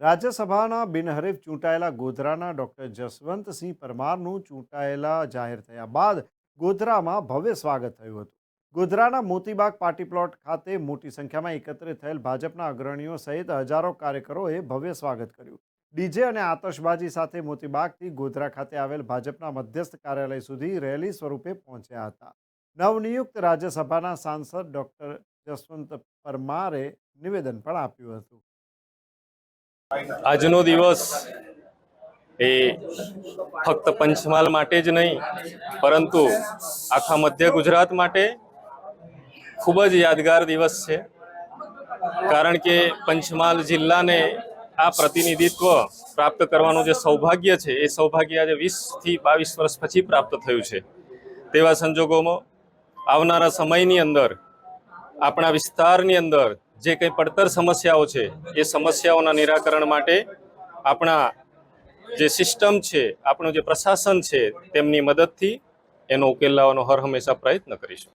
રાજ્યસભાના બિનહરીફ ચૂંટાયેલા ગોધરાના ડોક્ટર જસવંતસિંહ પરમારનું ચૂંટાયેલા જાહેર થયા બાદ ગોધરામાં ભવ્ય સ્વાગત થયું હતું. ગોધરાના મોતીબાગ પાર્ટી પ્લોટ ખાતે મોટી સંખ્યામાં એકત્રિત થયેલ ભાજપના અગ્રણીઓ સહિત હજારો કાર્યકરોએ ભવ્ય સ્વાગત કર્યું. ડીજે અને આતશબાજી સાથે મોતીબાગથી ગોધરા ખાતે આવેલ ભાજપના મધ્યસ્થ કાર્યાલય સુધી રેલી સ્વરૂપે પહોંચ્યા હતા. નવનિયુક્ત રાજ્યસભાના સાંસદ ડોક્ટર જસવંત પરમારે નિવેદન પણ આપ્યું હતું. આજનો દિવસ એ ફક્ત પંચમહાલ માટે જ નહીં, પરંતુ આખા મધ્ય ગુજરાત માટે ખૂબ જ યાદગાર દિવસ છે. કારણ કે પંચમહાલ જિલ્લાને આ પ્રતિનિધિત્વ પ્રાપ્ત કરવાનું જે સૌભાગ્ય છે, એ સૌભાગ્ય આજે વીસથી બાવીસ વર્ષ પછી પ્રાપ્ત થયું છે. તેવા સંજોગોમાં આવનારા સમયની અંદર, આપણા વિસ્તારની અંદર જે કંઈ પડતર સમસ્યાઓ છે, એ સમસ્યાઓના નિરાકરણ માટે આપણા જે સિસ્ટમ છે, આપણું જે પ્રશાસન છે, તેમની મદદથી એનો ઉકેલ લાવવાનો હર હંમેશા પ્રયત્ન કરીશું.